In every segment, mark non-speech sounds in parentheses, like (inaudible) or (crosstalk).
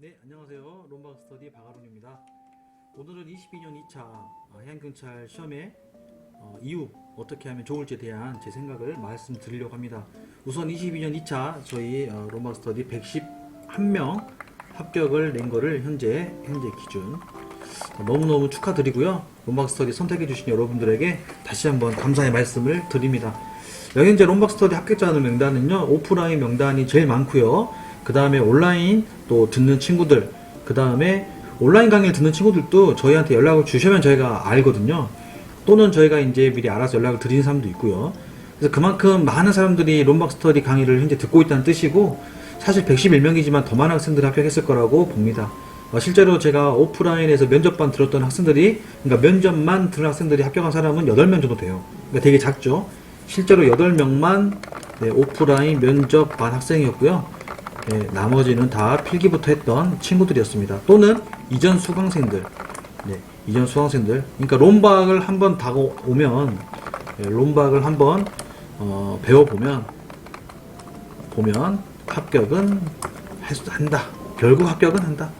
네, 안녕하세요. 롬박 스터디 박아론입니다. 오늘은 22년 2차 해양경찰 시험의 어, 이후 어떻게 하면 좋을지에 대한 제 생각을 말씀드리려고 합니다. 우선 22년 2차 저희 어, 롬박 스터디 111명 합격을 낸 거를 현재 현재 기준 어, 너무너무 축하드리고요. 롬박 스터디 선택해 주신 여러분들에게 다시 한번 감사의 말씀을 드립니다. 현재 롬박 스터디 합격자 명단은요. 오프라인 명단이 제일 많고요. 그 다음에 온라인 또 듣는 친구들, 그 다음에 온라인 강의를 듣는 친구들도 저희한테 연락을 주시면 저희가 알거든요. 또는 저희가 이제 미리 알아서 연락을 드리는 사람도 있고요. 그래서 그만큼 많은 사람들이 롬박 스터디 강의를 현재 듣고 있다는 뜻이고, 사실 111명이지만 더 많은 학생들이 합격했을 거라고 봅니다. 어, 실제로 제가 오프라인에서 면접반 들었던 학생들이, 그러니까 면접만 들은 학생들이 합격한 사람은 8명 정도 돼요. 그러니까 되게 작죠. 실제로 8명만 네, 오프라인 면접반 학생이었고요. 예, 나머지는 다 필기부터 했던 친구들이었습니다. 또는 이전 수강생들, 네, 이전 수강생들. 그러니까 롬박을 한번 다고 오면, 예, 롬박을 한번 어, 배워보면, 보면 합격은 한다. 결국 합격은 한다.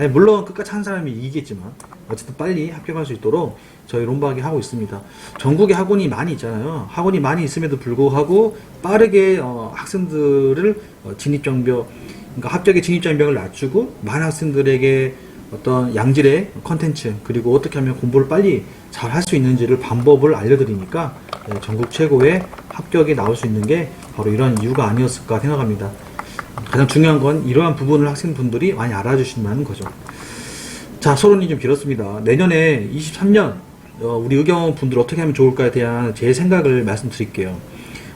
예, 물론 끝까지 한 사람이 이기겠지만, 어쨌든 빨리 합격할 수 있도록 저희 롬박이 하고 있습니다. 전국에 학원이 많이 있잖아요. 학원이 많이 있음에도 불구하고 빠르게 어, 학생들을 어, 진입장벽, 그러니까 합격의 진입장벽을 낮추고 많은 학생들에게 어떤 양질의 컨텐츠 그리고 어떻게 하면 공부를 빨리 잘 할 수 있는지를 방법을 알려드리니까 네, 전국 최고의 합격에 나올 수 있는 게 바로 이런 이유가 아니었을까 생각합니다. 가장 중요한 건 이러한 부분을 학생분들이 많이 알아주신다는 거죠. 자, 서론이 좀 길었습니다. 내년에 23년 어, 우리 의경 분들 어떻게 하면 좋을까에 대한 제 생각을 말씀드릴게요.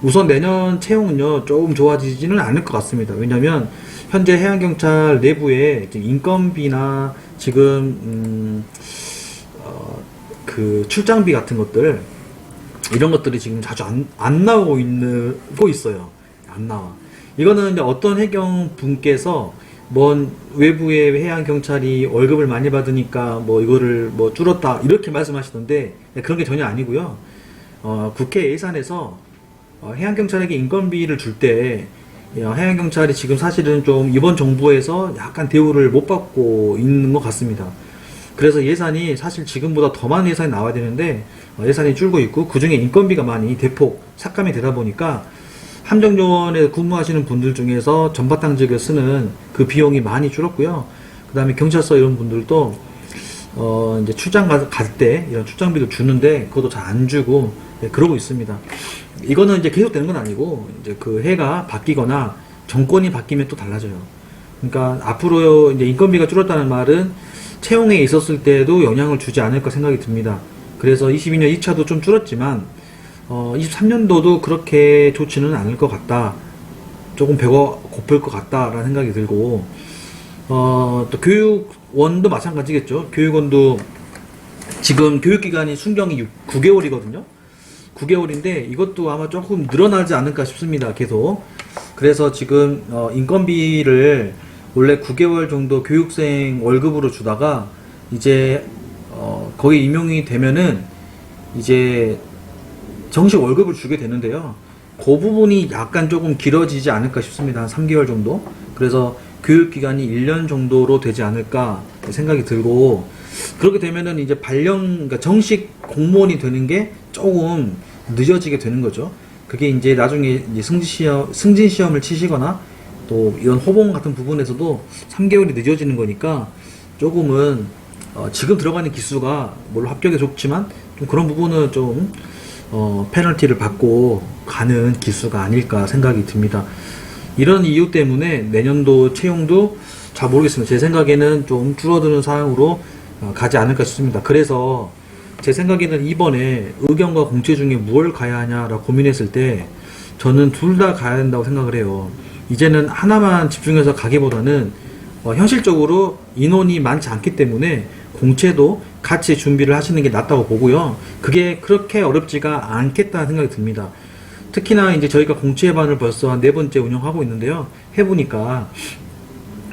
우선 내년 채용은요 조금 좋아지지는 않을 것 같습니다. 왜냐하면 현재 해양경찰 내부에 인건비나 지금 음, 어, 그 출장비 같은 것들 이런 것들이 지금 자주 안, 안 나오고 있는 고 있어요. 안 나와. 이거는 이제 어떤 해경 분께서 뭔 외부의 해양 경찰이 월급을 많이 받으니까 뭐 이거를 뭐 줄었다 이렇게 말씀하시던데 그런 게 전혀 아니고요. 어, 국회 예산에서 어, 해양 경찰에게 인건비를 줄때 해양 경찰이 지금 사실은 좀 이번 정부에서 약간 대우를 못 받고 있는 것 같습니다. 그래서 예산이 사실 지금보다 더 많은 예산이 나와야 되는데 어, 예산이 줄고 있고 그 중에 인건비가 많이 대폭 삭감이 되다 보니까 함정요원에 근무하시는 분들 중에서 전바탕직을 쓰는 그 비용이 많이 줄었고요. 그 다음에 경찰서 이런 분들도 어 이제 출장 갈 때 이런 출장비도 주는데 그것도 잘 안 주고 네, 그러고 있습니다. 이거는 이제 계속되는 건 아니고 이제 그 해가 바뀌거나 정권이 바뀌면 또 달라져요. 그러니까 앞으로 이제 인건비가 줄었다는 말은 채용에 있었을 때도 영향을 주지 않을까 생각이 듭니다. 그래서 22년 2차도 좀 줄었지만 어, 23년도도 그렇게 좋지는 않을 것 같다. 조금 배가 고플 것 같다라는 생각이 들고, 어, 또 교육원도 마찬가지겠죠. 교육원도 지금 교육기간이 순경이 9개월이거든요. 9개월인데 이것도 아마 조금 늘어나지 않을까 싶습니다. 계속. 그래서 지금 어, 인건비를 원래 9개월 정도 교육생 월급으로 주다가 이제 어, 거의 임용이 되면은 이제 정식 월급을 주게 되는데요. 그 부분이 약간 조금 길어지지 않을까 싶습니다. 한 3개월 정도. 그래서 교육 기간이 1년 정도로 되지 않을까 생각이 들고 그렇게 되면은 이제 발령 그러니까 정식 공무원이 되는 게 조금 늦어지게 되는 거죠. 그게 이제 나중에 이제 승진 시험 승진 시험을 치시거나 또 이런 호봉 같은 부분에서도 3개월이 늦어지는 거니까 조금은 어 지금 들어가는 기수가 물론 합격에 좋지만 좀 그런 부분은 좀 어, 페널티를 받고 가는 기수가 아닐까 생각이 듭니다. 이런 이유 때문에 내년도 채용도 잘 모르겠습니다. 제 생각에는 좀 줄어드는 상황으로 어, 가지 않을까 싶습니다. 그래서 제 생각에는 이번에 의경과 공채 중에 무엇을 가야 하냐라고 고민했을 때 저는 둘 다 가야 된다고 생각을 해요. 이제는 하나만 집중해서 가기보다는 어, 현실적으로 인원이 많지 않기 때문에 공채도 같이 준비를 하시는 게 낫다고 보고요. 그게 그렇게 어렵지가 않겠다는 생각이 듭니다. 특히나 이제 저희가 공채반을 벌써 한 네 번째 운영하고 있는데요. 해보니까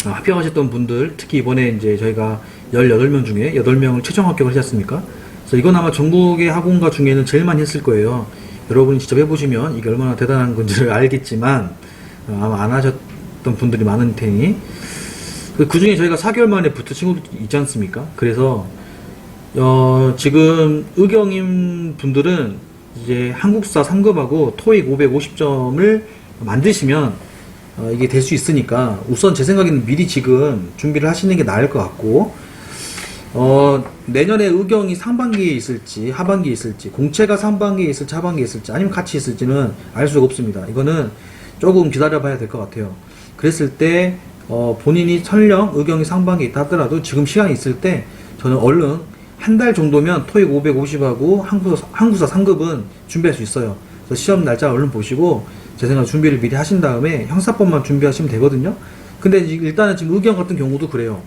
아, 합격하셨던 분들, 특히 이번에 이제 저희가 18명 중에 8명을 최종 합격을 하셨습니까? 그래서 이건 아마 전국의 학원가 중에는 제일 많이 했을 거예요. 여러분이 직접 해보시면 이게 얼마나 대단한 건지를 알겠지만 어, 아마 안 하셨던 분들이 많은 테니 그 중에 저희가 4개월 만에 붙은 친구도 있지 않습니까? 그래서 어, 지금 의경인 분들은 이제 한국사 3급하고 토익 550점을 만드시면 어, 이게 될 수 있으니까 우선 제 생각에는 미리 지금 준비를 하시는 게 나을 것 같고 어, 내년에 의경이 상반기에 있을지 하반기에 있을지 공채가 상반기에 있을지 하반기에 있을지 아니면 같이 있을지는 알 수가 없습니다. 이거는 조금 기다려 봐야 될 것 같아요. 그랬을 때 어, 본인이 설령 의경이 상반기에 있다 하더라도 지금 시간이 있을 때 저는 얼른 한 달 정도면 토익 550하고 한국사, 한국사 3급은 준비할 수 있어요. 그래서 시험 날짜 얼른 보시고 제 생각 준비를 미리 하신 다음에 형사법만 준비하시면 되거든요. 근데 이- 일단은 지금 의경 같은 경우도 그래요.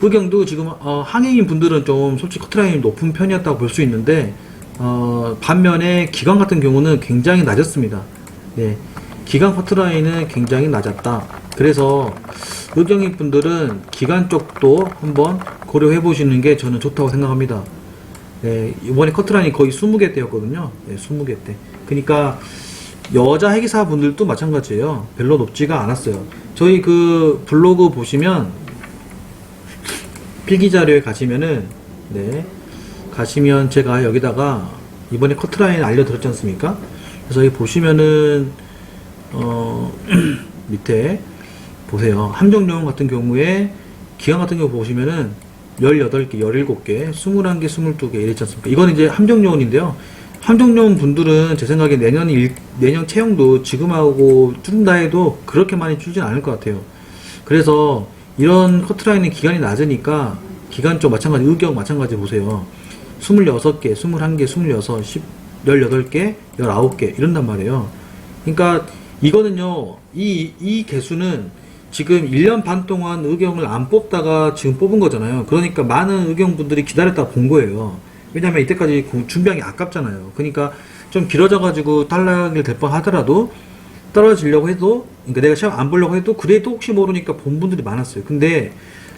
의경도 지금 어, 항해인 분들은 좀 솔직히 커트라인이 높은 편이었다고 볼 수 있는데 어, 반면에 기관 같은 경우는 굉장히 낮았습니다. 네, 기관 커트라인은 굉장히 낮았다. 그래서 의경인 분들은 기관 쪽도 한번 고려해 보시는 게 저는 좋다고 생각합니다. 네, 이번에 커트라인이 거의 20개 대였거든요. 네, 20개 대. 그러니까 여자 회계사 분들도 마찬가지예요. 별로 높지가 않았어요. 저희 그 블로그 보시면 필기 자료에 가시면은 네 가시면 제가 여기다가 이번에 커트라인 알려드렸지 않습니까? 그래서 여기 보시면은 어 (clears throat) 밑에 보세요. 함정용 같은 경우에 기관 같은 경우 보시면은 18개, 17개, 21개, 22개 이랬지 않습니까? 이건 이제 함정요원인데요. 함정요원 분들은 제 생각에 내년 일, 내년 채용도 지금하고 줄인다 해도 그렇게 많이 줄진 않을 것 같아요. 그래서 이런 커트라인은 기간이 낮으니까 기간 쪽 마찬가지, 의경 마찬가지 보세요. 26개, 21개, 26, 10, 18개, 19개 이런단 말이에요. 그러니까 이거는요, 이, 이 개수는 지금 1년 반 동안 의경을 안 뽑다가 지금 뽑은 거잖아요. 그러니까 많은 의경분들이 기다렸다가 본 거예요. 왜냐면 이때까지 고- 준비한 게 아깝잖아요. 그러니까 좀 길어져가지고 탈락이 될 뻔 하더라도 떨어지려고 해도, 그러니까 내가 시험 안 보려고 해도 그래도 혹시 모르니까 본 분들이 많았어요. 근데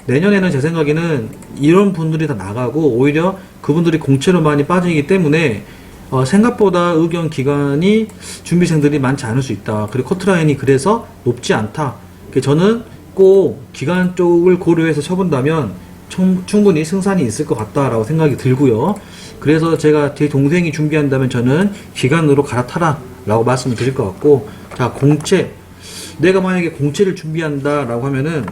내년에는 제 생각에는 이런 분들이 다 나가고 오히려 그분들이 공채로 많이 빠지기 때문에 어, 생각보다 의견 기간이 준비생들이 많지 않을 수 있다. 그리고 커트라인이 그래서 높지 않다. 그래서 저는 꼭 기간 쪽을 고려해서 쳐본다면 충, 충분히 승산이 있을 것 같다라고 생각이 들고요. 그래서 제가 제 동생이 준비한다면 저는 기간으로 갈아타라 라고 말씀을 드릴 것 같고 자 공채 내가 만약에 공채를 준비한다 라고 하면은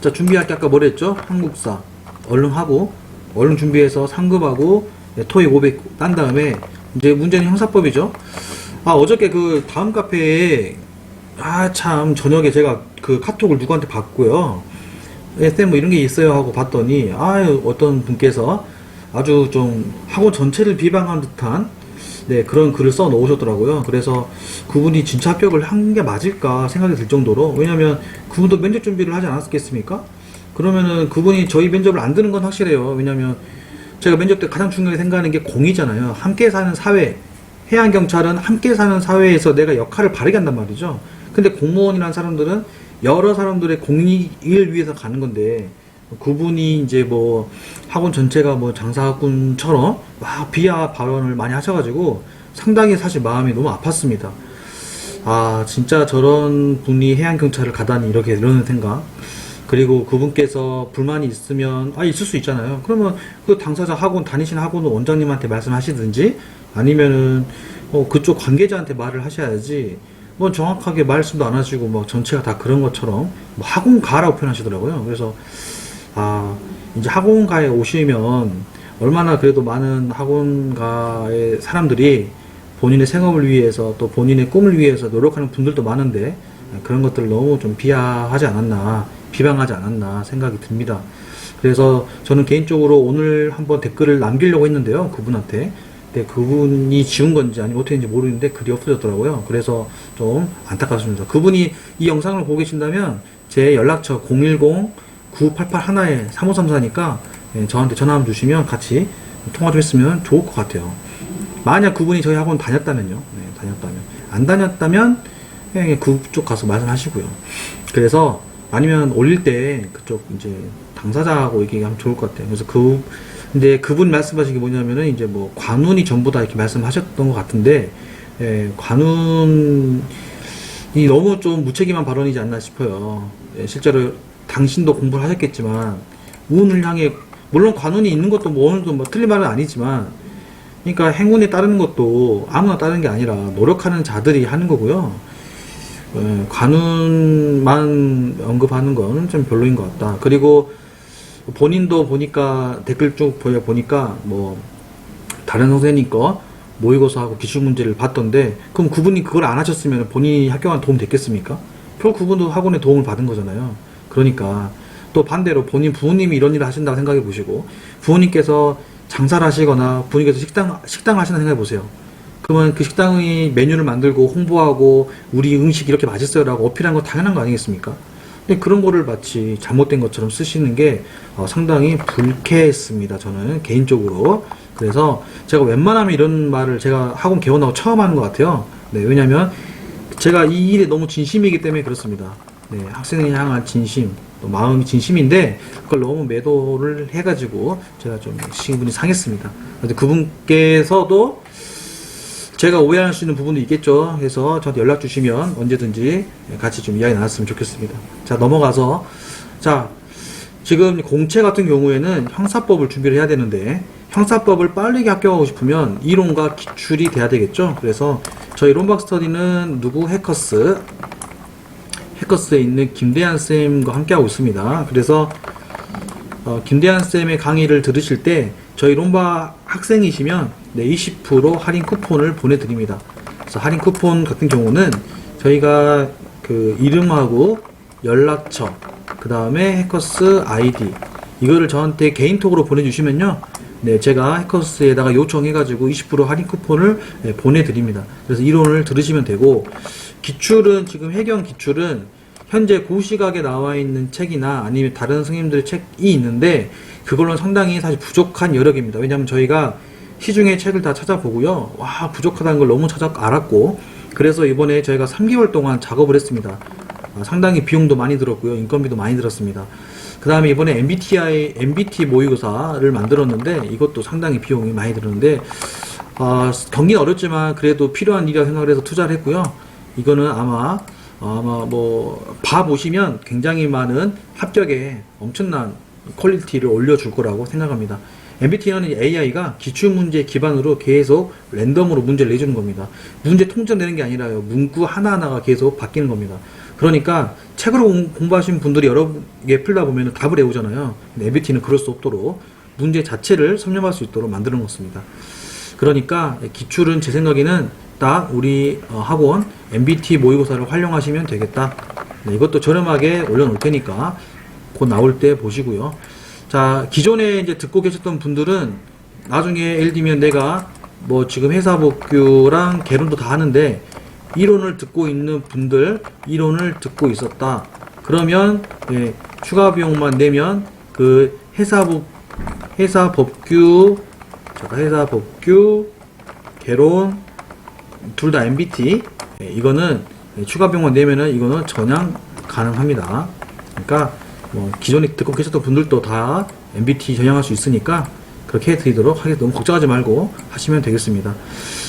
자 준비할 게 아까 뭐랬죠? 한국사 얼른 하고 얼른 준비해서 상급하고 네, 토익 500 딴 다음에 이제 문제는 형사법이죠. 아 어저께 그 다음 카페에 아 참 저녁에 제가 그 카톡을 누구한테 받고요. 쌤뭐 이런 게 있어요 하고 봤더니 아 어떤 분께서 아주 좀 학원 전체를 비방한 듯한 네 그런 글을 써 놓으셨더라고요. 그래서 그분이 진짜 합격을 한 게 맞을까 생각이 들 정도로 왜냐면 그분도 면접 준비를 하지 않았겠습니까? 그러면은 그분이 저희 면접을 안 드는 건 확실해요. 왜냐면 제가 면접 때 가장 중요하게 생각하는 게 공이잖아요. 함께 사는 사회. 해양 경찰은 함께 사는 사회에서 내가 역할을 바르게 한단 말이죠. 근데 공무원이라는 사람들은 여러 사람들의 공익을 위해서 가는 건데 그분이 이제 뭐 학원 전체가 뭐 장사꾼처럼 막 비하 발언을 많이 하셔가지고 상당히 사실 마음이 너무 아팠습니다. 아 진짜 저런 분이 해양 경찰을 가다니 이렇게 이러는 생각. 그리고 그분께서 불만이 있으면 아 있을 수 있잖아요. 그러면 그 당사자 학원 다니시는 학원 원장님한테 말씀하시든지 아니면은 어, 그쪽 관계자한테 말을 하셔야지. 뭐 정확하게 말씀도 안 하시고 뭐 전체가 다 그런 것처럼 뭐 학원 가라고 표현하시더라고요. 그래서 아 이제 학원가에 오시면 얼마나 그래도 많은 학원가의 사람들이 본인의 생업을 위해서 또 본인의 꿈을 위해서 노력하는 분들도 많은데 그런 것들을 너무 좀 비하하지 않았나 비방하지 않았나 생각이 듭니다. 그래서 저는 개인적으로 오늘 한번 댓글을 남기려고 했는데요 그분한테 근데 그분이 지운 건지 아니면 어떻게 했는지 모르는데 글이 없어졌더라고요. 그래서 좀 안타깝습니다. 그분이 이 영상을 보고 계신다면 제 연락처 010-9881에 3534니까 예, 저한테 전화 한번 주시면 같이 통화 좀 했으면 좋을 것 같아요. 만약 그분이 저희 학원 다녔다면요. 네, 다녔다면. 안 다녔다면 예, 그쪽 가서 말씀하시고요. 그래서 아니면 올릴 때 그쪽 이제 당사자하고 얘기하면 좋을 것 같아요. 그래서 그 근데 그분 말씀하신 게 뭐냐면은 이제 뭐 관운이 전부 다 이렇게 말씀하셨던 것 같은데 예, 관운 이 너무 좀 무책임한 발언이지 않나 싶어요. 예, 실제로 당신도 공부를 하셨겠지만 운을 향해 물론 관운이 있는 것도 뭐 정도 뭐 틀린 말은 아니지만 그러니까 행운에 따르는 것도 아무나 따르는 게 아니라 노력하는 자들이 하는 거고요. 예, 관운만 언급하는 건 좀 별로인 것 같다. 그리고 본인도 보니까 댓글 쭉 보여 보니까 뭐 다른 선생님 거 모의고사하고 기출 문제를 봤던데 그럼 그분이 그걸 안 하셨으면 본인이 학교가 도움 됐겠습니까? 결국 그분도 학원에 도움을 받은 거잖아요. 그러니까 또 반대로 본인 부모님이 이런 일을 하신다고 생각해 보시고 부모님께서 장사를 하시거나 부모님께서 식당 식당을 하신다 생각해 보세요. 그러면 그 식당의 메뉴를 만들고 홍보하고 우리 음식 이렇게 맛있어요라고 어필한 거 당연한 거 아니겠습니까? 그런 거를 마치 잘못된 것처럼 쓰시는 게 어, 상당히 불쾌했습니다. 저는 개인적으로. 그래서 제가 웬만하면 이런 말을 제가 학원 개원하고 처음 하는 것 같아요. 네, 왜냐면 제가 이 일에 너무 진심이기 때문에 그렇습니다. 네, 학생을 향한 진심, 또 마음이 진심인데 그걸 너무 매도를 해가지고 제가 좀 기분이 상했습니다. 그분께서도 제가 오해할 수 있는 부분도 있겠죠. 그래서 저한테 연락 주시면 언제든지 같이 좀 이야기 나눴으면 좋겠습니다. 자, 넘어가서 자, 지금 공채 같은 경우에는 형사법을 준비를 해야 되는데 형사법을 빠르게 합격하고 싶으면 이론과 기출이 돼야 되겠죠. 그래서 저희 롬박 스터디는 누구 해커스 해커스에 있는 김대한 쌤과 함께하고 있습니다. 그래서 어, 김대한 쌤의 강의를 들으실 때 저희 롬바 학생이시면 네, 20% 할인 쿠폰을 보내드립니다. 그래서 할인 쿠폰 같은 경우는 저희가 그 이름하고 연락처, 그 다음에 해커스 아이디 이거를 저한테 개인톡으로 보내주시면요. 네, 제가 해커스에다가 요청해가지고 20% 할인 쿠폰을 네, 보내드립니다. 그래서 이론을 들으시면 되고 기출은 지금 해경 기출은 현재 고시각에 나와 있는 책이나 아니면 다른 선생님들의 책이 있는데 그걸로는 상당히 사실 부족한 여력입니다. 왜냐하면 저희가 시중에 책을 다 찾아보고요. 와 부족하다는 걸 너무 찾아 알았고 그래서 이번에 저희가 3개월 동안 작업을 했습니다. 아, 상당히 비용도 많이 들었고요. 인건비도 많이 들었습니다. 그 다음에 이번에 MBTI, MBT 모의고사를 만들었는데 이것도 상당히 비용이 많이 들었는데 아, 경기는 어렵지만 그래도 필요한 일이라 생각을 해서 투자를 했고요. 이거는 아마 아마 뭐 봐 보시면 굉장히 많은 합격에 엄청난 퀄리티를 올려줄 거라고 생각합니다. MBTI는 AI가 기출 문제 기반으로 계속 랜덤으로 문제를 내주는 겁니다. 문제 내는 게 아니라요. 문구 하나하나가 계속 바뀌는 겁니다. 그러니까 책으로 공- 공부하신 분들이 여러 개 풀다 보면 답을 외우잖아요. MBTI는 그럴 수 없도록 문제 자체를 섭렵할 수 있도록 만드는 것입니다. 그러니까 기출은 제 생각에는 딱 우리 어, 학원 MBT 모의고사를 활용하시면 되겠다. 네, 이것도 저렴하게 올려놓을 테니까 곧 나올 때 보시고요. 자, 기존에 이제 듣고 계셨던 분들은 나중에 예를 들면 내가 뭐 지금 회사복규랑 개론도 다 하는데 이론을 듣고 있는 분들 이론을 듣고 있었다. 그러면 예, 추가 비용만 내면 그 회사 복 회사 법규 잠깐 회사 법규 개론 둘 다 MBT 예, 이거는 추가 비용만 내면은 이거는 전향 가능합니다. 그러니까 뭐 기존에 듣고 계셨던 분들도 다 MBT 전향할 수 있으니까 그렇게 해드리도록 하겠습니다. 너무 걱정하지 말고 하시면 되겠습니다.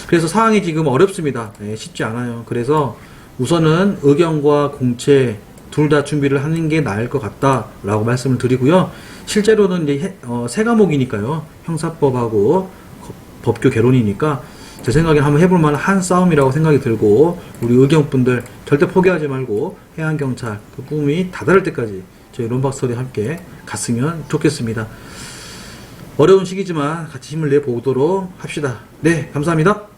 그래서 상황이 지금 어렵습니다. 예, 쉽지 않아요. 그래서 우선은 의경과 공채 둘 다 준비를 하는 게 나을 것 같다라고 말씀을 드리고요. 실제로는 이제 해- 어, 세 과목이니까요. 형사법하고 거- 법규 개론이니까 제 생각에 한번 해볼 만한 한 싸움이라고 생각이 들고 우리 의경분들 절대 포기하지 말고 해양경찰 그 꿈이 다다를 때까지 저희 롬박설이 함께 갔으면 좋겠습니다. 어려운 시기지만 같이 힘을 내보도록 합시다. 네, 감사합니다.